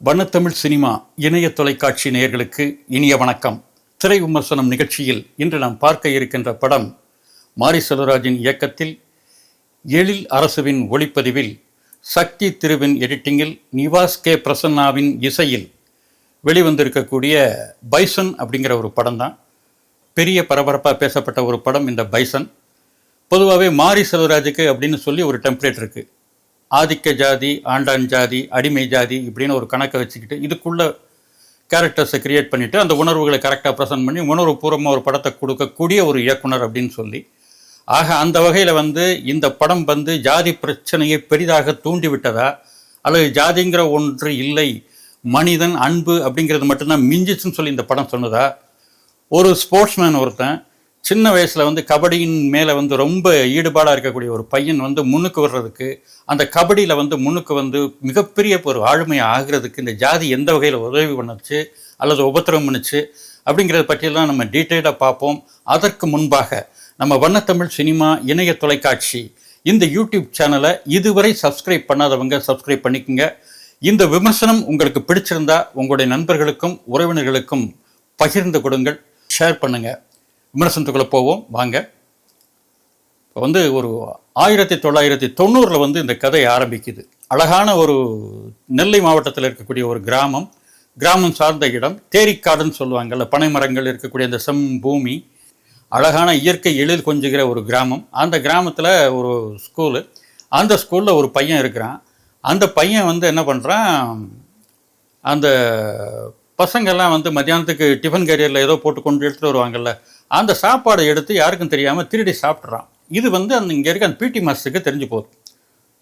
வண்ணத்தமிழ் cinema இணைய தொலைக்காட்சி நேயர்களுக்கு இனிய வணக்கம். திரை விமர்சனம் நிகழ்ச்சியில் இன்று நாம் பார்க்க இருக்கின்ற படம் மாரி செல்வராஜின் இயக்கத்தில் எழில் அரசுவின் ஒளிப்பதிவில் சக்தி திருவின் எடிட்டிங்கில் நிவாஸ் கே பிரசன்னாவின் இசையில் வெளிவந்திருக்கக்கூடிய பைசன் அப்படிங்கிற ஒரு படம் தான். பெரிய பரபரப்பாக பேசப்பட்ட ஒரு படம் இந்த பைசன். பொதுவாகவே மாரி செல்வராஜுக்கு அப்படின்னு சொல்லி ஒரு டெம்ப்ளேட் இருக்குது ஆதிக்க ஜாதி ஆண்டான் ஜாதி அடிமை ஜாதி இப்படின்னு ஒரு கணக்கை வச்சுக்கிட்டு இதுக்குள்ள கேரக்டர்ஸை கிரியேட் பண்ணிவிட்டு அந்த உணர்வுகளை கரெக்டாக ப்ரெசென்ட் பண்ணி உணர்வு பூர்வமாக ஒரு படத்தை கொடுக்கக்கூடிய ஒரு இயக்குனர் அப்படின்னு சொல்லி. ஆக அந்த வகையில் வந்து இந்த படம் வந்து ஜாதி பிரச்சனையை பெரிதாக தூண்டிவிட்டதா அல்லது ஜாதிங்கிற ஒன்று இல்லை மனிதன் அன்பு அப்படிங்கிறது மட்டும்தான் மிஞ்சிச்சுன்னு சொல்லி இந்த படம் சொன்னதா? ஒரு ஸ்போர்ட்ஸ்மேன் ஒருத்தன் சின்ன வயசில் வந்து கபடியின் மேலே வந்து ரொம்ப ஈடுபாடாக இருக்கக்கூடிய ஒரு பையன் வந்து முன்னுக்கு வர்றதுக்கு அந்த கபடியில் வந்து முன்னுக்கு வந்து மிகப்பெரிய ஒரு ஆளுமையாக ஆகிறதுக்கு இந்த ஜாதி எந்த வகையில் உதவி பண்ணுச்சு அல்லது உபத்திரம் பண்ணுச்சு அப்படிங்கிறத பற்றியெல்லாம் நம்ம டீட்டெயிலாக பார்ப்போம். அதற்கு முன்பாக நம்ம வண்ணத்தமிழ் சினிமா இணைய தொலைக்காட்சி இந்த யூடியூப் சேனலை இதுவரை சப்ஸ்கிரைப் பண்ணாதவங்க சப்ஸ்கிரைப் பண்ணிக்கோங்க. இந்த விமர்சனம் உங்களுக்கு பிடிச்சிருந்தா உங்களுடைய நண்பர்களுக்கும் உறவினர்களுக்கும் பகிர்ந்து கொடுங்கள் ஷேர் பண்ணுங்கள் விமர்சனத்துக்குள்ளே போவோம். வாங்க. இப்போ வந்து ஒரு ஆயிரத்தி தொள்ளாயிரத்தி தொண்ணூறில் வந்து இந்த கதை ஆரம்பிக்குது. அழகான ஒரு நெல்லை மாவட்டத்தில் இருக்கக்கூடிய ஒரு கிராமம். கிராமம் சார்ந்த இடம். தேரிக்காடுன்னு சொல்லுவாங்கல்ல பனை மரங்கள் இருக்கக்கூடிய அந்த செம் பூமி. அழகான இயற்கை எழில் கொஞ்சுகிற ஒரு கிராமம். அந்த கிராமத்தில் ஒரு ஸ்கூலு. அந்த ஸ்கூலில் ஒரு பையன் இருக்கிறான். அந்த பையன் வந்து என்ன பண்ணுறான் அந்த பசங்கள்லாம் வந்து மத்தியானத்துக்கு டிஃபன் கேரியரில் ஏதோ போட்டு கொண்டு எடுத்துகிட்டு வருவாங்கல்ல அந்த சாப்பாடை எடுத்து யாருக்கும் தெரியாமல் திருடி சாப்பிட்றான். இது வந்து அந்த இங்கே இருக்க அந்த பிடி மாஸ்டருக்கு தெரிஞ்சு போகுது.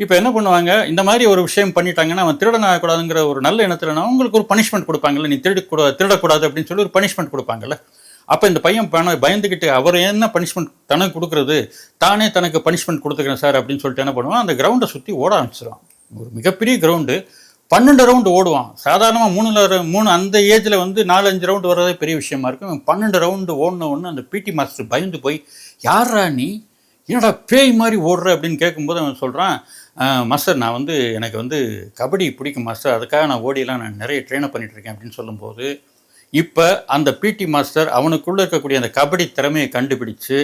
இப்போ என்ன பண்ணுவாங்க? இந்த மாதிரி ஒரு விஷயம் பண்ணிட்டாங்கன்னா அவன் திருடன் ஆகக்கூடாதுங்கிற ஒரு நல்ல எண்ணத்தில் அவங்களுக்கு ஒரு பனிஷ்மெண்ட் கொடுப்பாங்கல்ல நீ திருடக்கூடா திருடக்கூடாது அப்படின்னு சொல்லி ஒரு பனிஷ்மெண்ட் கொடுப்பாங்கல்ல. அப்போ இந்த பையன் பணம் பயந்துக்கிட்டு அவர் என்ன பனிஷ்மெண்ட் தனக்கு கொடுக்குறது தானே தனக்கு பனிஷ்மெண்ட் கொடுத்துக்கிறேன் சார் அப்படின்னு சொல்லிட்டு என்ன பண்ணுவான்? அந்த கிரவுண்டை சுற்றி ஓட ஆரம்பிச்சிடும் ஒரு மிகப்பெரிய கிரவுண்டு பன்னெண்டு ரவுண்டு ஓடுவான். சாதாரணமாக மூணுல மூணு அந்த ஏஜில் வந்து நாலு அஞ்சு ரவுண்டு வர்றதே பெரிய விஷயமா இருக்கும். பன்னெண்டு ரவுண்டு ஓடின ஒன்று அந்த பிடி மாஸ்டர் பயந்து போய் யாரா நீ? என்னடா பேய் மாதிரி ஓடுற? அப்படின்னு கேட்கும்போது அவன் சொல்கிறான் மாஸ்டர் நான் வந்து எனக்கு வந்து கபடி பிடிக்கும் மாஸ்டர் அதுக்காக நான் ஓடிலாம் நான் நிறைய ட்ரெயினப் பண்ணிட்டு இருக்கேன் அப்படின்னு சொல்லும்போது இப்போ அந்த பிடி மாஸ்டர் அவனுக்குள்ளே இருக்கக்கூடிய அந்த கபடி திறமையை கண்டுபிடிச்சு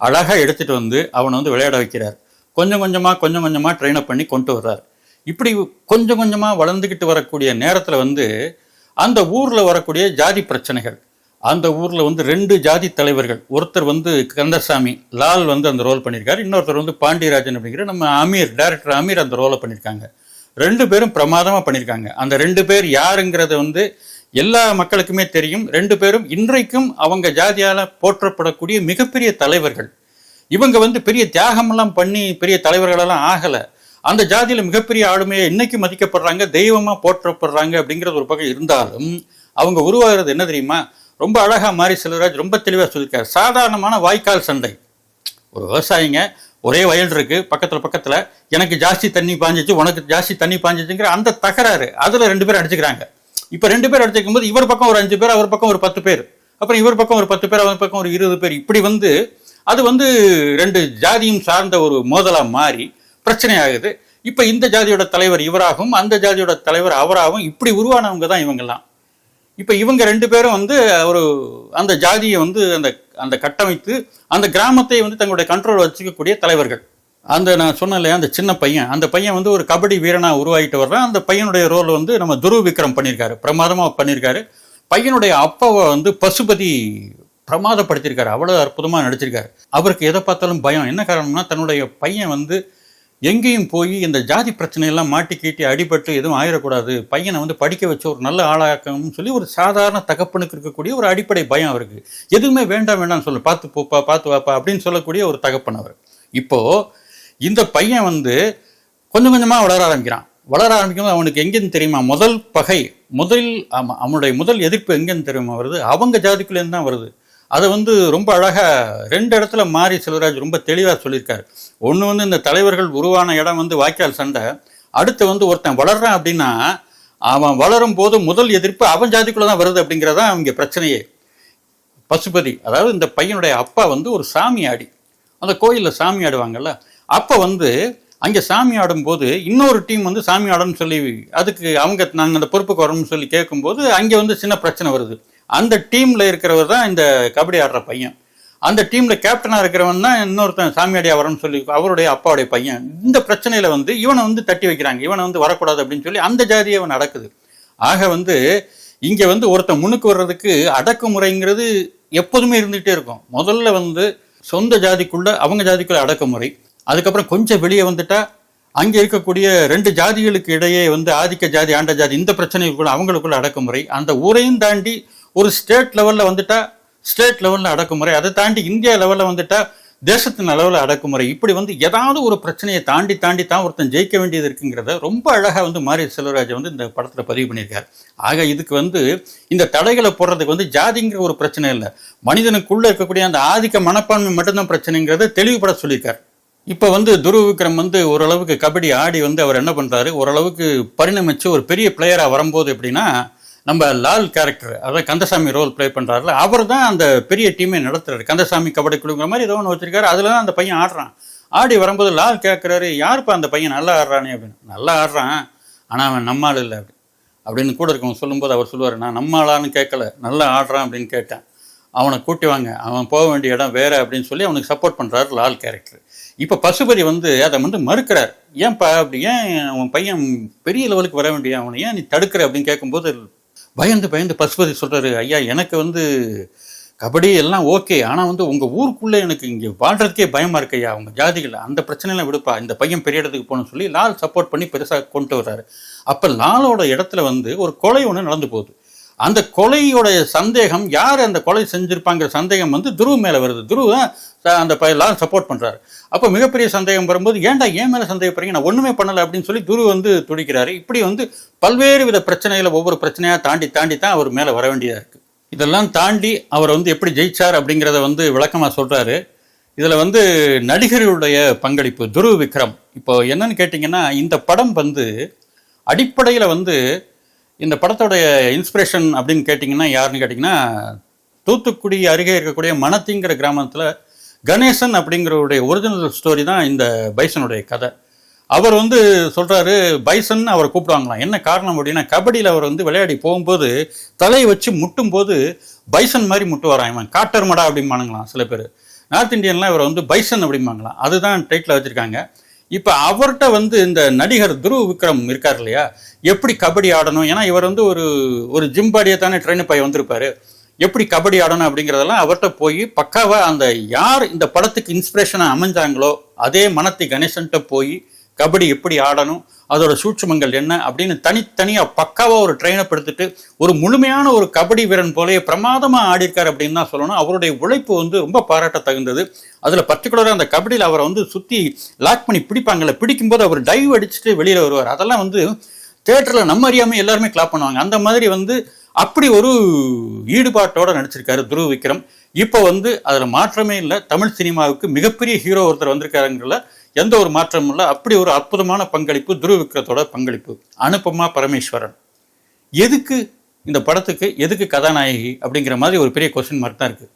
அழகாக எடுத்துகிட்டு வந்து அவனை வந்து விளையாட வைக்கிறார். கொஞ்சம் கொஞ்சமாக கொஞ்சம் கொஞ்சமாக ட்ரெயினப் பண்ணி கொண்டு வர்றார். இப்படி கொஞ்சம் கொஞ்சமாக வளர்ந்துக்கிட்டு வரக்கூடிய நேரத்தில் வந்து அந்த ஊரில் வரக்கூடிய ஜாதி பிரச்சனைகள் அந்த ஊரில் வந்து ரெண்டு ஜாதி தலைவர்கள் ஒருத்தர் வந்து கந்தசாமி லால் வந்து அந்த ரோல் பண்ணியிருக்காரு இன்னொருத்தர் வந்து பாண்டியராஜன் அப்படிங்கிற நம்ம அமீர் டைரக்டர் அமீர் அந்த ரோலை பண்ணியிருக்காங்க. ரெண்டு பேரும் பிரமாதமாக பண்ணியிருக்காங்க. அந்த ரெண்டு பேர் யாருங்கிறத வந்து எல்லா மக்களுக்குமே தெரியும். ரெண்டு பேரும் இன்றைக்கும் அவங்க ஜாதியால் போற்றப்படக்கூடிய மிகப்பெரிய தலைவர்கள். இவங்க வந்து பெரிய தியாகமெல்லாம் பண்ணி பெரிய தலைவர்களெல்லாம் ஆகலை. அந்த ஜாதியில் மிகப்பெரிய ஆளுமையை இன்னைக்கு மதிக்கப்படுறாங்க தெய்வமாக போற்றப்படுறாங்க அப்படிங்கிறது ஒரு பக்கம் இருந்தாலும் அவங்க உருவாகிறது என்ன தெரியுமா? ரொம்ப அழகாக மாறி செல்வராஜ் ரொம்ப தெளிவாக சொல்லியிருக்காரு. சாதாரணமான வாய்க்கால் சண்டை. ஒரு விவசாயிங்க ஒரே வயல் இருக்கு பக்கத்தில் பக்கத்தில் எனக்கு ஜாஸ்தி தண்ணி பாஞ்சிச்சு உனக்கு ஜாஸ்தி தண்ணி பாஞ்சிச்சுங்கிற அந்த தகராறு. அதில் ரெண்டு பேர் அடிச்சுக்கிறாங்க. இப்போ ரெண்டு பேர் அடிச்சுக்கும் போது இவர் பக்கம் ஒரு அஞ்சு பேர் அவர் பக்கம் ஒரு பத்து பேர். அப்புறம் இவர் பக்கம் ஒரு பத்து பேர் அவர் பக்கம் ஒரு இருபது பேர். இப்படி வந்து அது வந்து ரெண்டு ஜாதியும் சார்ந்த ஒரு மோதலாக மாறி பிரச்சனை ஆகுது இப்போ இந்த ஜாதியோட தலைவர் இவராகவும் அந்த ஜாதியோட தலைவர் அவராகவும் இப்படி உருவானவங்க தான் இவங்கெல்லாம். இப்போ இவங்க ரெண்டு பேரும் வந்து ஒரு அந்த ஜாதியை வந்து அந்த அந்த கட்டமைத்து அந்த கிராமத்தை வந்து தங்களுடைய கண்ட்ரோல் வச்சுக்கக்கூடிய தலைவர்கள். அந்த நான் சொன்னேன் இல்லையா அந்த சின்ன பையன். அந்த பையன் வந்து ஒரு கபடி வீரனாக உருவாகிட்டு வர்றான். அந்த பையனுடைய ரோல் வந்து நம்ம துருவ விக்ரம் பண்ணியிருக்காரு. பிரமாதமாக பண்ணியிருக்காரு. பையனுடைய அப்பாவை வந்து பசுபதி பிரமாதப்படுத்தியிருக்காரு. அவ்வளோ அற்புதமாக நடிச்சிருக்காரு. அவருக்கு எதை பார்த்தாலும் பயம். என்ன காரணம்னா தன்னுடைய பையன் வந்து எங்கேயும் போய் இந்த ஜாதி பிரச்சனையெல்லாம் மாட்டி கீட்டி அடிபட்டு எதுவும் ஆயிடக்கூடாது பையனை வந்து படிக்க வச்ச ஒரு நல்ல ஆளாக்கணும்னு சொல்லி ஒரு சாதாரண தகப்பனுக்கு இருக்கக்கூடிய ஒரு அடிப்படை பயம் அவருக்கு. எதுவுமே வேண்டாம் வேண்டாம்னு சொல்லு. பார்த்து போப்பா பார்த்து வாப்பா அப்படின்னு சொல்லக்கூடிய ஒரு தகப்பன் அவர். இப்போது இந்த பையன் வந்து கொஞ்சம் கொஞ்சமாக வளர ஆரம்பிக்கிறான். வளர ஆரம்பிக்கும்போது அவனுக்கு எங்கேருந்து தெரியுமா? முதல் பகை முதல் ஆமாம் அவனுடைய முதல் எதிர்ப்பு எங்கேருந்து தெரியுமா? வருது. அவங்க ஜாதிக்குள்ளேருந்து தான் வருது. அதை வந்து ரொம்ப அழகாக ரெண்டு இடத்துல மாரி செல்வராஜ் ரொம்ப தெளிவாக சொல்லியிருக்காரு. ஒன்று வந்து இந்த தலைவர்கள் உருவான இடம் வந்து வாய்க்கால் சண்டை அடுத்து வந்து ஒருத்தன் வளர்றான் அப்படின்னா அவன் வளரும் போது முதல் எதிர்ப்பு அவன் ஜாதிக்குள்ளே தான் வருது அப்படிங்கிறதான் அவங்க பிரச்சனையே. பசுபதி அதாவது இந்த பையனுடைய அப்பா வந்து ஒரு சாமி ஆடி அந்த கோயிலில் சாமி ஆடுவாங்கல்ல அப்போ வந்து அங்கே சாமி ஆடும்போது இன்னொரு டீம் வந்து சாமி ஆடணும்னு சொல்லி அதுக்கு அவங்க நாங்கள் அந்த பொறுப்புக்கு வரணும்னு சொல்லி கேட்கும்போது அங்கே வந்து சின்ன பிரச்சனை வருது. அந்த டீமில் இருக்கிறவர் தான் இந்த கபடி ஆடுற பையன். அந்த டீமில் கேப்டனாக இருக்கிறவன் தான் இன்னொருத்தன் சாமியாடியா வரணும்னு சொல்லி அவருடைய அப்பாவுடைய பையன். இந்த பிரச்சனையில் வந்து இவனை வந்து தட்டி வைக்கிறாங்க. இவனை வந்து வரக்கூடாது அப்படின்னு சொல்லி அந்த ஜாதியை அவன் நடக்குது. ஆக வந்து இங்கே வந்து ஒருத்தன் முன்னுக்கு வர்றதுக்கு அடக்குமுறைங்கிறது எப்போதுமே இருந்துகிட்டே இருக்கும். முதல்ல வந்து சொந்த ஜாதிக்குள்ள அவங்க ஜாதிக்குள்ள அடக்குமுறை. அதுக்கப்புறம் கொஞ்சம் வெளியே வந்துட்டா அங்கே இருக்கக்கூடிய ரெண்டு ஜாதிகளுக்கு இடையே வந்து ஆதிக்க ஜாதி ஆண்ட ஜாதி இந்த பிரச்சனைக்குள்ள அவங்களுக்குள்ள அடக்குமுறை. அந்த ஊரையும் தாண்டி ஒரு ஸ்டேட் லெவலில் வந்துட்டா ஸ்டேட் லெவலில் அடக்குமுறை. அதை தாண்டி இந்தியா லெவலில் வந்துட்டா தேசத்தின் அளவில் அடக்குமுறை. இப்படி வந்து ஏதாவது ஒரு பிரச்சனையை தாண்டி தாண்டி தான் ஒருத்தன் ஜெயிக்க வேண்டியது இருக்குங்கிறத ரொம்ப அழகாக வந்து மாரி செல்வராஜ் வந்து இந்த படத்தில் பதிவு பண்ணியிருக்கார். ஆக இதுக்கு வந்து இந்த தடைகளை போடுறதுக்கு வந்து ஜாதிங்கிற ஒரு பிரச்சனை இல்லை. மனிதனுக்குள்ளே இருக்கக்கூடிய அந்த ஆதிக்க மனப்பான்மை மட்டும்தான் பிரச்சனைங்கிறத தெளிவுபட சொல்லியிருக்கார். இப்போ வந்து துருவ விக்ரம் வந்து ஓரளவுக்கு கபடி ஆடி வந்து அவர் என்ன பண்ணுறாரு ஓரளவுக்கு பரிணமித்து ஒரு பெரிய பிளேயராக வரும்போது எப்படின்னா நம்ம லால் கேரக்டர் அதாவது கந்தசாமி ரோல் ப்ளே பண்ணுறாருல அவர் தான் அந்த பெரிய டீமே நடத்துறாரு. கந்தசாமி கபடி குழுங்கிற மாதிரி ஏதோ ஒன்று வச்சிருக்காரு. அதில் தான் அந்த பையன் ஆடுறான். ஆடி வரும்போது லால் கேட்குறாரு யாருப்பா அந்த பையன்? நல்லா ஆடுறானே அப்படின்னு. நல்லா ஆடுறான் ஆனால் அவன் நம்மாள் இல்லை அப்படி. அப்படின்னு கூட இருக்கவங்க சொல்லும்போது அவர் சொல்லுவார் நான் நம்மளான்னு கேட்கல நல்லா ஆடுறான் அப்படின்னு கேட்டேன். அவனை கூட்டி வாங்க அவன் போக வேண்டிய இடம் வேறு அப்படின்னு சொல்லி அவனுக்கு சப்போர்ட் பண்ணுறாரு லால் கேரக்டர். இப்போ பசுபதி வந்து அதை வந்து மறுக்கிறார். ஏன்ப்பா அப்படி? ஏன் அவன் பையன் பெரிய லெவலுக்கு வர வேண்டிய? அவனை ஏன் நீ தடுக்கிற? அப்படின்னு கேட்கும்போது பயந்து பயந்து பசுபதி சொல்கிறாரு ஐயா எனக்கு வந்து கபடி எல்லாம் ஓகே ஆனால் வந்து உங்கள் ஊருக்குள்ளே எனக்கு இங்கே வாழ்கிறதுக்கே பயமாக இருக்கு ஐயா உங்கள் ஜாதிகள் அந்த பிரச்சனைலாம் விடுப்பா இந்த பையன் பெரிய இடத்துக்கு போகணும்னு சொல்லி லால் சப்போர்ட் பண்ணி பெருசாக கொண்டு வர்றாரு. அப்போ லாலோட இடத்துல வந்து ஒரு கொலை ஒன்று நடந்து போகுது. அந்த கொலையுடைய சந்தேகம் யார் அந்த கொலை செஞ்சுருப்பாங்கிற சந்தேகம் வந்து துருவ மேலே வருது. துருவ தான் அந்த லால் சப்போர்ட் பண்ணுறாரு அப்போ மிகப்பெரிய சந்தேகம் வரும்போது ஏன்டா ஏன் மேலே சந்தேகப்படுறீங்க? நான் ஒன்றுமே பண்ணலை அப்படின்னு சொல்லி துருவ வந்து துடிக்கிறாரு. இப்படி வந்து பல்வேறு வித பிரச்சனைகளை ஒவ்வொரு பிரச்சனையாக தாண்டி தாண்டி தான் அவர் மேலே வர வேண்டியதாக இருக்குது இதெல்லாம் தாண்டி அவர் வந்து எப்படி ஜெயிச்சார் அப்படிங்கிறத வந்து விளக்கமாக சொல்கிறாரு இதில் வந்து நடிகர்களுடைய பங்களிப்பு துருவ விக்ரம். இப்போ என்னன்னு கேட்டிங்கன்னா இந்த படம் வந்து அடிப்படையில் வந்து இந்த படத்தோடைய இன்ஸ்பிரேஷன் அப்படின்னு கேட்டிங்கன்னா யாருன்னு கேட்டிங்கன்னா தூத்துக்குடி அருகே இருக்கக்கூடிய மணத்திங்கிற கிராமத்தில் கணேசன் அப்படிங்கிறவருடைய ஒரிஜினல் ஸ்டோரி தான் இந்த பைசனுடைய கதை. அவர் வந்து சொல்கிறாரு பைசன் அவரை கூப்பிடுவாங்களாம். என்ன காரணம் அப்படின்னா கபடியில் அவர் வந்து விளையாடி போகும்போது தலையை வச்சு முட்டும் போது பைசன் மாதிரி முட்டு வரான் இவன். காட்டர் மடா அப்படிம்பானுங்களாம் சில பேர். நார்த் இந்தியன்லாம் இவரை வந்து பைசன் அப்படிம்பாங்களாம். அதுதான் டைட்டில் வச்சுருக்காங்க. இப்போ அவர்கிட்ட வந்து இந்த நடிகர் துருவ் விக்ரம் இருக்கார் இல்லையா? எப்படி கபடி ஆடணும்? ஏன்னா இவர் வந்து ஒரு ஒரு ஜிம் பாடியை தானே ட்ரெயின் பையன் வந்திருப்பாரு. எப்படி கபடி ஆடணும் அப்படிங்கிறதெல்லாம் அவர்கிட்ட போய் பக்காவாக அந்த யார் இந்த படத்துக்கு இன்ஸ்பிரேஷனாக அமைஞ்சாங்களோ அதே மனத்தை கணேசன்கிட்ட போய் கபடி எப்படி ஆடணும் அதோட சூட்சமங்கள் என்ன அப்படின்னு தனித்தனியாக பக்காவாக ஒரு ட்ரெயினப் எடுத்துட்டு ஒரு முழுமையான ஒரு கபடி வீரன் போலயே பிரமாதமாக ஆடிருக்கார் அப்படின்னு தான் சொல்லணும். அவருடைய உழைப்பு வந்து ரொம்ப பாராட்ட தகுந்தது அதில் பர்டிகுலராக அந்த கபடியில் அவரை வந்து சுற்றி லாக் பண்ணி பிடிப்பாங்கல்ல பிடிக்கும்போது அவர் டைவ் அடிச்சுட்டு வெளியில் வருவார். அதெல்லாம் வந்து தேட்டரில் நம்ம அறியாமல் எல்லாருமே கிளாப் பண்ணுவாங்க. அந்த மாதிரி வந்து அப்படி ஒரு ஈடுபாட்டோடு நடிச்சிருக்காரு துருவ விக்ரம். இப்போ வந்து அதில் மாற்றமே இல்லை. தமிழ் சினிமாவுக்கு மிகப்பெரிய ஹீரோ ஒருத்தர் வந்திருக்காருங்கிறல எந்த ஒரு மாற்றமும் இல்லை. அப்படி ஒரு அற்புதமான பங்களிப்பு துருவ விக்ரத்தோட பங்களிப்பு. அனுபமா பரமேஸ்வரன். எதுக்கு இந்த படத்துக்கு எதுக்கு கதாநாயகி அப்படிங்கிற மாதிரி ஒரு பெரிய கொஸ்டின் மார்க் தான் இருக்குது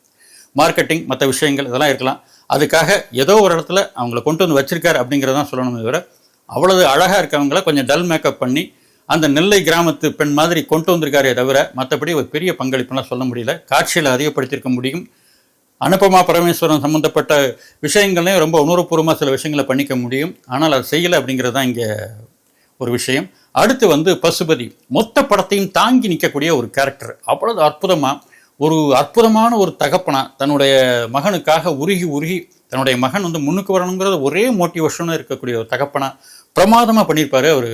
மார்க்கெட்டிங் மற்ற விஷயங்கள் இதெல்லாம் இருக்கலாம். அதுக்காக ஏதோ ஒரு இடத்துல அவங்கள கொண்டு வந்து வச்சிருக்காரு அப்படிங்கிறதான் சொல்லணுமே தவிர அவ்வளவு அழகாக இருக்கவங்கள கொஞ்சம் டல் மேக்கப் பண்ணி அந்த நெல்லை கிராமத்து பெண் மாதிரி கொண்டு வந்திருக்காரே தவிர மற்றபடி ஒரு பெரிய பங்களிப்புலாம் சொல்ல முடியல. காட்சியில் அதிகப்படுத்தியிருக்க முடியும். அனுபமா பரமேஸ்வரன் சம்மந்தப்பட்ட விஷயங்களையும் ரொம்ப உணர்வுபூர்வமாக சில விஷயங்களை பண்ணிக்க முடியும். ஆனால் அது செய்யலை அப்படிங்கிறது தான் இங்கே ஒரு விஷயம். அடுத்து வந்து பசுபதி. மொத்த படத்தையும் தாங்கி நிற்கக்கூடிய ஒரு கேரக்டர் அவ்வளவு அற்புதமாக ஒரு அற்புதமான ஒரு தகப்பனா தன்னுடைய மகனுக்காக உருகி உருகி தன்னுடைய மகன் வந்து முன்னுக்கு வரணுங்கிறது ஒரே மோட்டிவேஷனாக இருக்கக்கூடிய ஒரு தகப்பனா பிரமாதமாக பண்ணியிருப்பாரு அவர்.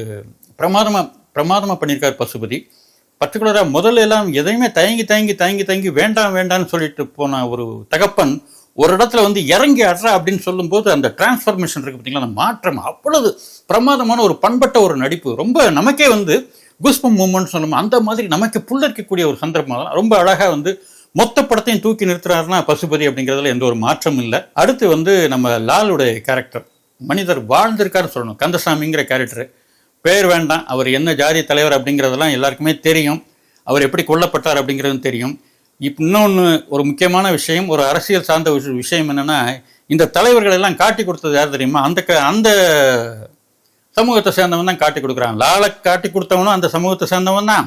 பிரமாதமாக பிரமாதமாக பண்ணியிருக்கார் பசுபதி. பர்டிகுலராக முதல்ல எல்லாம் எதையுமே தயங்கி தயங்கி தயங்கி தயங்கி வேண்டாம் வேண்டாம்னு சொல்லிட்டு போன ஒரு தகப்பன் ஒரு இடத்துல வந்து இறங்கி அட்ரா அப்படின்னு சொல்லும்போது அந்த டிரான்ஸ்ஃபர்மேஷன் இருக்குது பார்த்தீங்களா? அந்த மாற்றம் அவ்வளவு பிரமாதமான ஒரு பண்பட்ட ஒரு நடிப்பு. ரொம்ப நமக்கே வந்து குஸ்பம் மூமெண்ட் சொல்லுவோம். அந்த மாதிரி நமக்கு புல்லரிக்கக்கூடிய ஒரு சந்தர்ப்பம். தான் ரொம்ப அழகாக வந்து மொத்த படத்தையும் தூக்கி நிறுத்துறாருன்னா பசுபதி அப்படிங்கிறதுல எந்த ஒரு மாற்றமும் இல்லை. அடுத்து வந்து நம்ம லாலுடைய கேரக்டர் மனிதர் வாழ்ந்திருக்காருன்னு சொல்லணும். கந்தசாமிங்கிற கேரக்டர் பேர் வேண்டாம். அவர் என்ன ஜாதி தலைவர் அப்படிங்கிறதெல்லாம் எல்லாருக்குமே தெரியும். அவர் எப்படி கொல்லப்பட்டார் அப்படிங்கிறதும் தெரியும். இப்போ இன்னொன்று ஒரு முக்கியமான விஷயம் ஒரு அரசியல் சார்ந்த விஷயம் என்னென்னா இந்த தலைவர்கள் எல்லாம் காட்டி கொடுத்தது யார் தெரியுமா? அந்த க- அந்த சமூகத்தை சேர்ந்தவன் தான் காட்டி கொடுக்குறான். லாலை காட்டி கொடுத்தவனும் அந்த சமூகத்தை சேர்ந்தவன் தான்.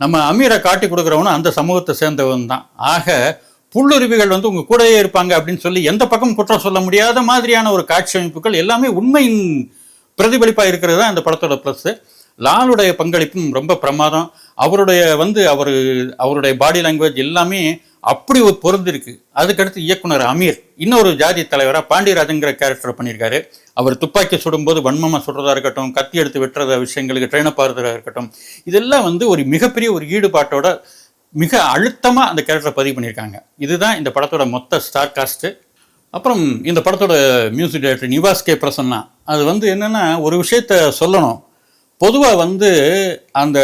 நம்ம அமீரை காட்டி கொடுக்குறவனும் அந்த சமூகத்தை சேர்ந்தவன் தான். ஆக புல்லுருவிகள் வந்து உங்கள் கூடயே இருப்பாங்க அப்படின்னு சொல்லி எந்த பக்கம் குற்றம் சொல்ல முடியாத மாதிரியான ஒரு காட்சி அமைப்புகள் எல்லாமே உண்மையின் பிரதிபலிப்பாக இருக்கிறது தான் இந்த படத்தோட ப்ளஸ்ஸு லாலுடைய பங்களிப்பும் ரொம்ப பிரமாதம். அவருடைய வந்து அவர் அவருடைய பாடி லாங்குவேஜ் எல்லாமே அப்படி ஒரு பொருந்திருக்கு அதுக்கடுத்து இயக்குனர் அமீர் இன்னொரு ஜாதி தலைவராக பாண்டியராஜங்கிற கேரக்டர் பண்ணியிருக்காரு. அவர் துப்பாக்கி சுடும்போது வன்மமாக சுடுறதா இருக்கட்டும் கத்தி எடுத்து வெட்டுறத விஷயங்களுக்கு ட்ரெயினை பாருறதா இருக்கட்டும் இதெல்லாம் வந்து ஒரு மிகப்பெரிய ஒரு ஈடுபாட்டோட மிக அழுத்தமாக அந்த கேரக்டரை பதிவு பண்ணியிருக்காங்க. இதுதான் இந்த படத்தோட மொத்த ஸ்டார் காஸ்ட்டு அப்புறம் இந்த படத்தோட music director Nivas K Prasanna அது வந்து என்னென்னா ஒரு விஷயத்த சொல்லணும். பொதுவாக வந்து அந்த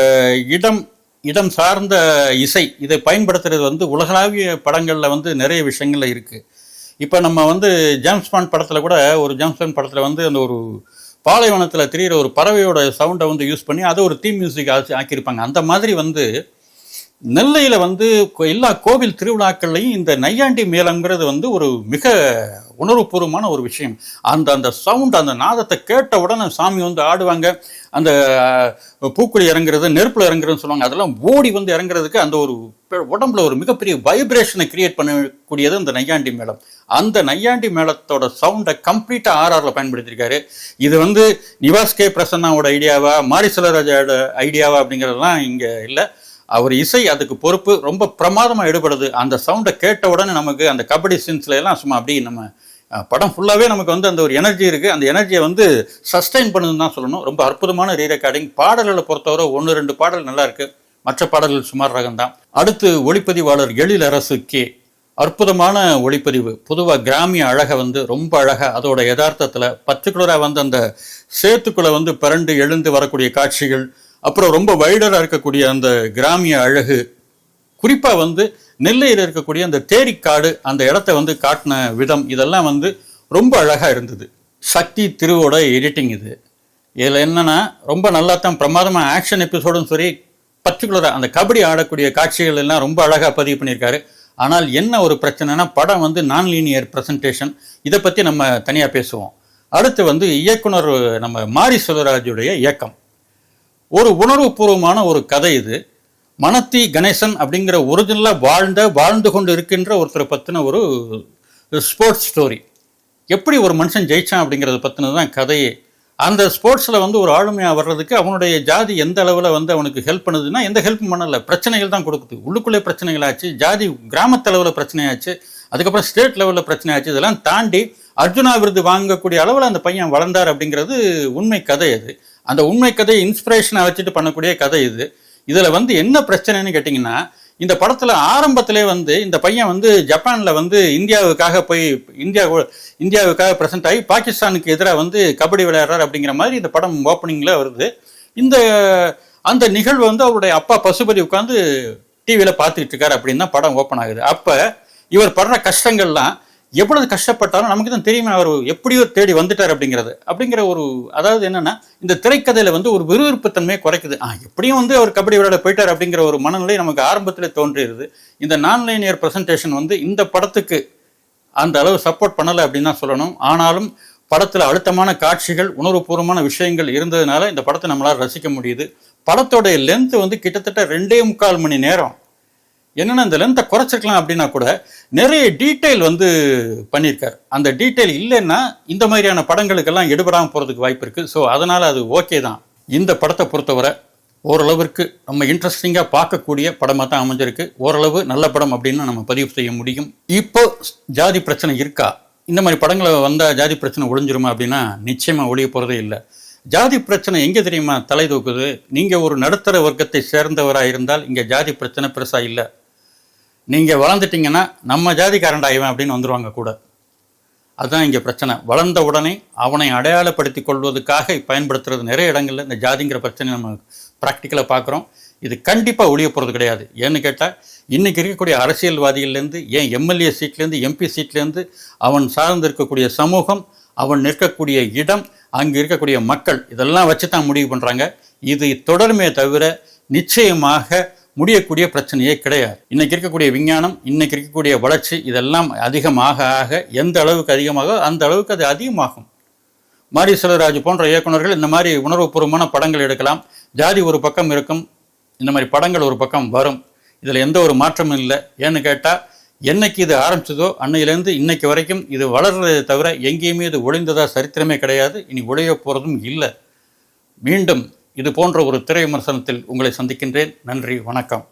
இடம் இடம் சார்ந்த இசை இதை பயன்படுத்துறது வந்து உலகளாவிய படங்களில் வந்து நிறைய விஷயங்கள் இருக்குது இப்போ நம்ம வந்து ஜேம்ஸ் பாண்ட் படத்தில் கூட ஒரு ஜேம்ஸ் பாண்ட் படத்தில் வந்து அந்த ஒரு பாலைவனத்தில் தெரிகிற ஒரு பறவையோட சவுண்டை வந்து யூஸ் பண்ணி அதை ஒரு தீம் மியூசிக் ஆக்கி ஆக்கியிருப்பாங்க. அந்த மாதிரி வந்து நெல்லையில் வந்து எல்லா கோவில் திருவிழாக்கள்லையும் இந்த நையாண்டி மேளங்கிறது வந்து ஒரு மிக உணர்வுபூர்வமான ஒரு விஷயம். அந்த அந்த சவுண்ட் அந்த நாதத்தை கேட்ட உடனே சாமி வந்து ஆடுவாங்க. அந்த பூக்குழி இறங்குறது நெருப்பில் இறங்குறதுன்னு சொல்லுவாங்க. அதெல்லாம் ஓடி வந்து இறங்குறதுக்கு அந்த ஒரு உடம்புல ஒரு மிகப்பெரிய வைப்ரேஷனை கிரியேட் பண்ணக்கூடியது அந்த நையாண்டி மேளம். அந்த நையாண்டி மேளத்தோட சவுண்டை கம்ப்ளீட்டாக ஆர்ஆரில் பயன்படுத்தியிருக்காரு. இது வந்து நிவாஸ் கே பிரசன்னாவோட ஐடியாவா மாரி ஐடியாவா அப்படிங்கிறதெல்லாம் இங்கே இல்லை. அவர் இசை அதுக்கு பொறுப்பு ரொம்ப பிரமாதமாக ஈடுபடுது அந்த சவுண்டை கேட்ட உடனே நமக்கு அந்த கபடி சீன்ஸ்ல எல்லாம் சும்மா அப்படி நம்ம படம் ஃபுல்லாகவே நமக்கு வந்து அந்த ஒரு எனர்ஜி இருக்குது அந்த எனர்ஜியை வந்து சஸ்டைன் பண்ணுதுன்னு தான் சொல்லணும். ரொம்ப அற்புதமான ரீ ரெக்கார்டிங் பாடல்களை பொறுத்தவரை ஒன்று ரெண்டு பாடல் நல்லா இருக்கு. மற்ற பாடல்கள் சுமார் ரகம்தான். அடுத்து ஒளிப்பதிவாளர் எழில் அரசு கே. அற்புதமான ஒளிப்பதிவு. பொதுவாக கிராமிய அழகை வந்து ரொம்ப அழகாக அதோட யதார்த்தத்தில் பர்டிகுலராக வந்து அந்த சேத்துக்குள்ளே வந்து பிறண்டு எழுந்து வரக்கூடிய காட்சிகள் அப்புறம் ரொம்ப வைடராக இருக்கக்கூடிய அந்த கிராமிய அழகு குறிப்பாக வந்து நெல்லையில் இருக்கக்கூடிய அந்த தேரிக்காடு அந்த இடத்த வந்து காட்டின விதம் இதெல்லாம் வந்து ரொம்ப அழகாக இருந்தது. சக்தி திருவோட எடிட்டிங் இது. இதில் என்னென்னா ரொம்ப நல்லா தான் பிரமாதமாக ஆக்ஷன் எபிசோடும் சரி பர்டிகுலராக அந்த கபடி ஆடக்கூடிய காட்சிகள் எல்லாம் ரொம்ப அழகாக பதிவு பண்ணியிருக்காரு. ஆனால் என்ன ஒரு பிரச்சனைனா படம் வந்து நான் லீனியர் ப்ரெசன்டேஷன் இதை பற்றி நம்ம தனியாக பேசுவோம். அடுத்து வந்து இயக்குனர் நம்ம மாரி செல்வராஜுடைய இயக்கம். ஒரு உணர்வுபூர்வமான ஒரு கதை இது. மனத்தி கணேசன் அப்படிங்கிற ஒரிஜினலாக வாழ்ந்த வாழ்ந்து கொண்டு இருக்கின்ற ஒருத்தரை பற்றின ஒரு ஸ்போர்ட்ஸ் ஸ்டோரி எப்படி ஒரு மனுஷன் ஜெயிச்சான் அப்படிங்கிறத பற்றினது தான் கதையே. அந்த ஸ்போர்ட்ஸில் வந்து ஒரு ஆளுமையாக வர்றதுக்கு அவனுடைய ஜாதி எந்த அளவில் வந்து அவனுக்கு ஹெல்ப் பண்ணுதுன்னா எந்த ஹெல்ப்பும் பண்ணல. பிரச்சனைகள் தான் கொடுக்குது. உள்ளுக்குள்ளே பிரச்சனைகள் ஆச்சு. ஜாதி கிராமத்தளவில் பிரச்சனையாச்சு அதுக்கப்புறம் ஸ்டேட் லெவலில் பிரச்சனையாச்சு இதெல்லாம் தாண்டி அர்ஜுனா விருது வாங்கக்கூடிய அளவில் அந்த பையன் வளர்ந்தார் அப்படிங்கிறது உண்மை கதை அது. அந்த உண்மை கதையை இன்ஸ்பிரேஷனை வச்சுட்டு பண்ணக்கூடிய கதை இது. இதில் வந்து என்ன பிரச்சனைன்னு கேட்டிங்கன்னா இந்த படத்தில் ஆரம்பத்திலே வந்து இந்த பையன் வந்து ஜப்பானில் வந்து இந்தியாவுக்காக போய் இந்தியா இந்தியாவுக்காக ப்ரெசென்ட் ஆகி பாகிஸ்தானுக்கு எதிராக வந்து கபடி விளையாடுறார் அப்படிங்கிற மாதிரி இந்த படம் ஓப்பனிங்கில் வருது. இந்த அந்த நிகழ்வு வந்து அவருடைய அப்பா பசுபதி உட்காந்து டிவியில் பார்த்துக்கிட்டு இருக்காரு அப்படின்னு தான் படம் ஓப்பன் ஆகுது. அப்போ இவர் படுற கஷ்டங்கள்லாம் எவ்வளவு கஷ்டப்பட்டாலும் நமக்கு தான் தெரியுமே அவர் எப்படியோ தேடி வந்துட்டார் அப்படிங்கிறது. அப்படிங்கிற ஒரு அதாவது என்னன்னா இந்த திரைக்கதையில வந்து ஒரு விறுவிறுப்புத்தன்மையை குறைக்குது. ஆ எப்படியும் வந்து அவர் கபடி விளையாட போயிட்டார் அப்படிங்கிற ஒரு மனநிலை நமக்கு ஆரம்பத்தில் தோன்றிடுது இந்த நான்லைனியர் ப்ரெசன்டேஷன் வந்து இந்த படத்துக்கு அந்த அளவு சப்போர்ட் பண்ணலை அப்படின்னு தான் சொல்லணும். ஆனாலும் படத்தில் அழுத்தமான காட்சிகள் உணர்வுபூர்வமான விஷயங்கள் இருந்ததுனால இந்த படத்தை நம்மளால் ரசிக்க முடியுது. படத்தோடைய லென்த் வந்து கிட்டத்தட்ட ரெண்டே முக்கால் மணி நேரம். என்னென்னா இந்த லென்த்தை குறைச்சிக்கலாம் அப்படின்னா கூட நிறைய டீட்டெயில் வந்து பண்ணியிருக்காரு. அந்த டீட்டெயில் இல்லைன்னா இந்த மாதிரியான படங்களுக்கெல்லாம் எடுபடாமல் போகிறதுக்கு வாய்ப்பு இருக்குது ஸோ அதனால் அது ஓகே தான். இந்த படத்தை பொறுத்தவரை ஓரளவிற்கு நம்ம இன்ட்ரெஸ்டிங்காக பார்க்கக்கூடிய படமாக தான் அமைஞ்சிருக்கு. ஓரளவு நல்ல படம் அப்படின்னு நம்ம பதிவு செய்ய முடியும். இப்போ ஜாதி பிரச்சனை இருக்கா? இந்த மாதிரி படங்களை வந்தால் ஜாதி பிரச்சனை ஒழிஞ்சிருமா அப்படின்னா நிச்சயமாக ஒழிய போகிறதே இல்லை. ஜாதி பிரச்சனை எங்கே தெரியுமா தலை தூக்குது? நீங்கள் ஒரு நடுத்தர வர்க்கத்தை சேர்ந்தவராக இருந்தால் இங்கே ஜாதி பிரச்சனை பெருசாக இல்லை. நீங்கள் வளர்ந்துட்டீங்கன்னா நம்ம ஜாதிக்காரண்டா இவன் அப்படின்னு வந்துடுவாங்க கூட. அதுதான் இங்கே பிரச்சனை. வளர்ந்த உடனே அவனை அடையாளப்படுத்தி கொள்வதற்காக பயன்படுத்துறது நிறைய இடங்கள்ல இந்த ஜாதிங்கிற பிரச்சனை நம்ம ப்ராக்டிக்கலாக பார்க்குறோம். இது கண்டிப்பாக ஒழிய போகிறது கிடையாது. ஏன்னு கேட்டால் இன்றைக்கி இருக்கக்கூடிய அரசியல்வாதிகள்லேருந்து ஏன் எம்எல்ஏ சீட்லேருந்து எம்பி சீட்லேருந்து அவன் சார்ந்து இருக்கக்கூடிய சமூகம் அவன் நிற்கக்கூடிய இடம் அங்கே இருக்கக்கூடிய மக்கள் இதெல்லாம் வச்சு தான் முடிவு பண்ணுறாங்க இது தொடருமே தவிர நிச்சயமாக முடியக்கூடிய பிரச்சனையே கிடையாது. இன்னைக்கு இருக்கக்கூடிய விஞ்ஞானம் இன்னைக்கு இருக்கக்கூடிய வளர்ச்சி இதெல்லாம் அதிகமாக ஆக எந்த அளவுக்கு அதிகமாக அந்த அளவுக்கு அது அதிகமாகும். மாரி செல்வராஜ் போன்ற இயக்குனர்கள் இந்த மாதிரி உணர்வுபூர்வமான படங்கள் எடுக்கலாம். ஜாதி ஒரு பக்கம் இருக்கும் இந்த மாதிரி படங்கள் ஒரு பக்கம் வரும். இதில் எந்த ஒரு மாற்றமும் இல்லை. ஏன்னு கேட்டால் என்னைக்கு இது ஆரம்பிச்சதோ அன்னையிலேருந்து இன்னைக்கு வரைக்கும் இது வளர்றதை தவிர எங்கேயுமே இது ஒளிந்ததா சரித்திரமே கிடையாது. இனி ஒளிய போகிறதும் இல்லை. மீண்டும் இது போன்ற ஒரு திரை விமர்சனத்தில் உங்களை சந்திக்கின்றேன். நன்றி. வணக்கம்.